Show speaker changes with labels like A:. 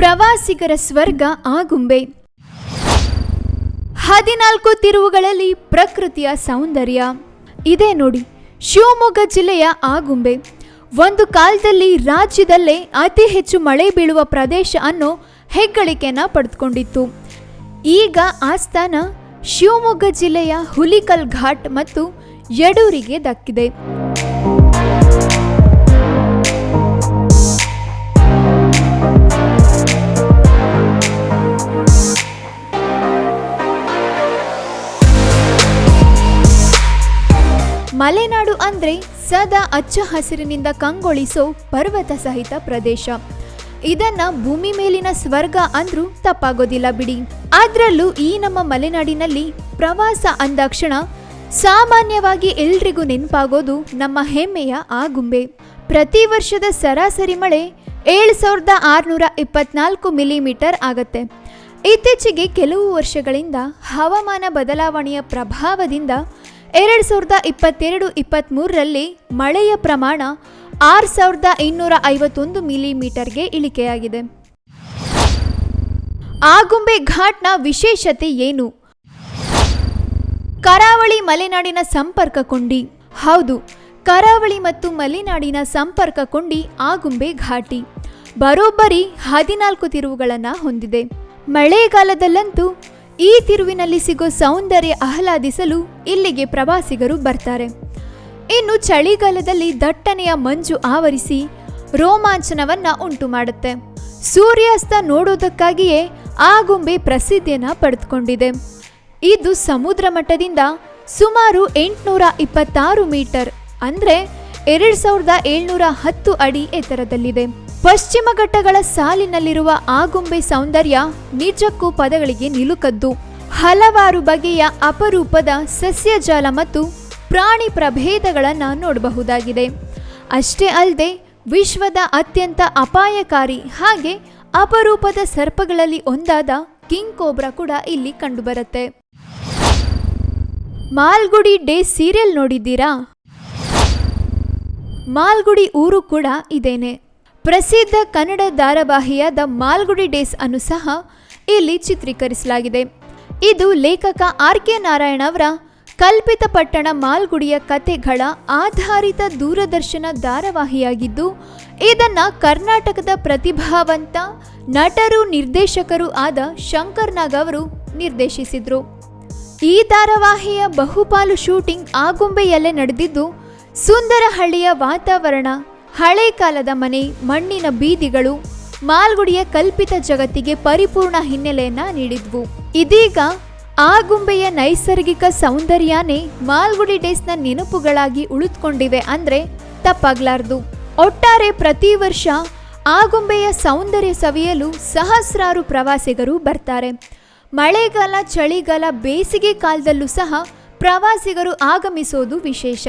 A: ಪ್ರವಾಸಿಗರ ಸ್ವರ್ಗ ಆಗುಂಬೆ ಹದಿನಾಲ್ಕು ತಿರುವುಗಳಲ್ಲಿ ಪ್ರಕೃತಿಯ ಸೌಂದರ್ಯ. ಇದೆ ನೋಡಿ, ಶಿವಮೊಗ್ಗ ಜಿಲ್ಲೆಯ ಆಗುಂಬೆ ಒಂದು ಕಾಲದಲ್ಲಿ ರಾಜ್ಯದಲ್ಲೇ ಅತಿ ಹೆಚ್ಚು ಮಳೆ ಬೀಳುವ ಪ್ರದೇಶ ಅನ್ನೋ ಹೆಗ್ಗಳಿಕೆಯನ್ನು ಪಡೆದುಕೊಂಡಿತ್ತು. ಈಗ ಆ ಸ್ಥಾನ ಶಿವಮೊಗ್ಗ ಜಿಲ್ಲೆಯ ಹುಲಿಕಲ್ ಘಾಟ್ ಮತ್ತು ಯಡೂರಿಗೆ ದಕ್ಕಿದೆ. ಮಲೆನಾಡು ಅಂದ್ರೆ ಸದಾ ಅಚ್ಚ ಹಸಿರಿನಿಂದ ಕಂಗೊಳಿಸೋ ಪರ್ವತ ಸಹಿತ ಪ್ರದೇಶ. ಇದನ್ನ ಭೂಮಿ ಮೇಲಿನ ಸ್ವರ್ಗ ಅಂದ್ರೂ ತಪ್ಪಾಗೋದಿಲ್ಲ ಬಿಡಿ. ಅದ್ರಲ್ಲೂ ಈ ನಮ್ಮ ಮಲೆನಾಡಿನಲ್ಲಿ ಪ್ರವಾಸ ಅಂದಾಕ್ಷಣ ಸಾಮಾನ್ಯವಾಗಿ ಎಲ್ರಿಗೂ ನೆನಪಾಗೋದು ನಮ್ಮ ಹೆಮ್ಮೆಯ ಆಗುಂಬೆ ಪ್ರತಿ ವರ್ಷದ ಸರಾಸರಿ ಮಳೆ ಏಳು ಸಾವಿರದ ಆರುನೂರ ಇಪ್ಪತ್ನಾಲ್ಕು ಮಿಲಿಮೀಟರ್ ಆಗತ್ತೆ. ಇತ್ತೀಚೆಗೆ ಕೆಲವು ವರ್ಷಗಳಿಂದ ಹವಾಮಾನ ಬದಲಾವಣೆಯ ಪ್ರಭಾವದಿಂದ ಎರಡು ಸಾವಿರದ ಇಪ್ಪತ್ತೆರಡು ಇಪ್ಪತ್ತ್ಮೂರರಲ್ಲಿ ಮಳೆಯ ಪ್ರಮಾಣ ಆರು ಸಾವಿರದ ಇನ್ನೂರ ಐವತ್ತೊಂದು ಮಿಲಿಮೀಟರ್ಗೆ ಇಳಿಕೆಯಾಗಿದೆ. ಆಗುಂಬೆ ಘಾಟ್ನ ವಿಶೇಷತೆ ಏನು? ಕರಾವಳಿ ಮಲೆನಾಡಿನ ಸಂಪರ್ಕ ಕೊಂಡಿ. ಹೌದು, ಕರಾವಳಿ ಮತ್ತು ಮಲೆನಾಡಿನ ಸಂಪರ್ಕ ಕೊಂಡಿ ಆಗುಂಬೆ ಘಾಟಿ. ಬರೋಬ್ಬರಿ ಹದಿನಾಲ್ಕು ತಿರುವುಗಳನ್ನು ಹೊಂದಿದೆ. ಮಳೆಗಾಲದಲ್ಲಂತೂ ಈ ತಿರುವಿನಲ್ಲಿ ಸಿಗೋ ಸೌಂದರ್ಯ ಆಹ್ಲಾದಿಸಲು ಇಲ್ಲಿಗೆ ಪ್ರವಾಸಿಗರು ಬರ್ತಾರೆ. ಇನ್ನು ಚಳಿಗಾಲದಲ್ಲಿ ದಟ್ಟನೆಯ ಮಂಜು ಆವರಿಸಿ ರೋಮಾಂಚನವನ್ನ ಉಂಟು ಮಾಡುತ್ತೆ. ಸೂರ್ಯಾಸ್ತ ನೋಡೋದಕ್ಕಾಗಿಯೇ ಆಗುಂಬೆ ಪ್ರಸಿದ್ಧಿಯನ್ನು ಪಡೆದುಕೊಂಡಿದೆ. ಇದು ಸಮುದ್ರ ಮಟ್ಟದಿಂದ ಸುಮಾರು ಎಂಟುನೂರ ಇಪ್ಪತ್ತಾರು ಮೀಟರ್ ಅಂದರೆ ಎರಡು ಸಾವಿರದ ಏಳ್ನೂರ ಹತ್ತು ಅಡಿ ಎತ್ತರದಲ್ಲಿದೆ. ಪಶ್ಚಿಮ ಘಟ್ಟಗಳ ಸಾಲಿನಲ್ಲಿರುವ ಆಗುಂಬೆ ಸೌಂದರ್ಯ ನಿಜಕ್ಕೂ ಪದಗಳಿಗೆ ನಿಲುಕದ್ದು. ಹಲವಾರು ಬಗೆಯ ಅಪರೂಪದ ಸಸ್ಯಜಾಲ ಮತ್ತು ಪ್ರಾಣಿ ಪ್ರಭೇದಗಳನ್ನು ನೋಡಬಹುದಾಗಿದೆ. ಅಷ್ಟೇ ಅಲ್ಲದೆ ವಿಶ್ವದ ಅತ್ಯಂತ ಅಪಾಯಕಾರಿ ಹಾಗೆ ಅಪರೂಪದ ಸರ್ಪಗಳಲ್ಲಿ ಒಂದಾದ ಕಿಂಗ್ ಕೋಬ್ರಾ ಕೂಡ ಇಲ್ಲಿ ಕಂಡುಬರುತ್ತೆ. ಮಾಲ್ಗುಡಿ ಡೇ ಸೀರಿಯಲ್ ನೋಡಿದ್ದೀರಾ? ಮಾಲ್ಗುಡಿ ಊರು ಕೂಡ ಇದೇನೆ. ಪ್ರಸಿದ್ಧ ಕನ್ನಡ ಧಾರಾವಾಹಿಯಾದ ಮಾಲ್ಗುಡಿ ಡೇಸ್ ಅನ್ನು ಸಹ ಇಲ್ಲಿ ಚಿತ್ರೀಕರಿಸಲಾಗಿದೆ. ಇದು ಲೇಖಕ ಆರ್ ಕೆ ನಾರಾಯಣ ಅವರ ಕಲ್ಪಿತ ಪಟ್ಟಣ ಮಾಲ್ಗುಡಿಯ ಕತೆಗಳ ಆಧಾರಿತ ದೂರದರ್ಶನ ಧಾರಾವಾಹಿಯಾಗಿದ್ದು, ಇದನ್ನ ಕರ್ನಾಟಕದ ಪ್ರತಿಭಾವಂತ ನಟರು, ನಿರ್ದೇಶಕರು ಆದ ಶಂಕರ್ ನಾಗ್ ಅವರು ನಿರ್ದೇಶಿಸಿದರು. ಈ ಧಾರಾವಾಹಿಯ ಬಹುಪಾಲು ಶೂಟಿಂಗ್ ಆಗುಂಬೆಯಲ್ಲೇ ನಡೆದಿದ್ದು ಸುಂದರ ಹಳ್ಳಿಯ ವಾತಾವರಣ ಹಳೆ ಕಾಲದ ಮನೆ, ಮಣ್ಣಿನ ಬೀದಿಗಳು, ಮಾಲ್ಗುಡಿಯ ಕಲ್ಪಿತ ಜಗತ್ತಿಗೆ ಪರಿಪೂರ್ಣ ಹಿನ್ನೆಲೆಯನ್ನ ನೀಡಿದ್ವು. ಇದೀಗ ಆಗುಂಬೆಯ ನೈಸರ್ಗಿಕ ಸೌಂದರ್ಯನೇ ಮಾಲ್ಗುಡಿ ಡೇಸ್ನ ನೆನಪುಗಳಾಗಿ ಉಳಿದುಕೊಂಡಿವೆ ಅಂದ್ರೆ ತಪ್ಪಾಗ್ಲಾರ್ದು. ಒಟ್ಟಾರೆ ಪ್ರತಿ ವರ್ಷ ಆಗುಂಬೆಯ ಸೌಂದರ್ಯ ಸವಿಯಲು ಸಹಸ್ರಾರು ಪ್ರವಾಸಿಗರು ಬರ್ತಾರೆ. ಮಳೆಗಾಲ, ಚಳಿಗಾಲ, ಬೇಸಿಗೆ ಕಾಲದಲ್ಲೂ ಸಹ ಪ್ರವಾಸಿಗರು ಆಗಮಿಸೋದು ವಿಶೇಷ.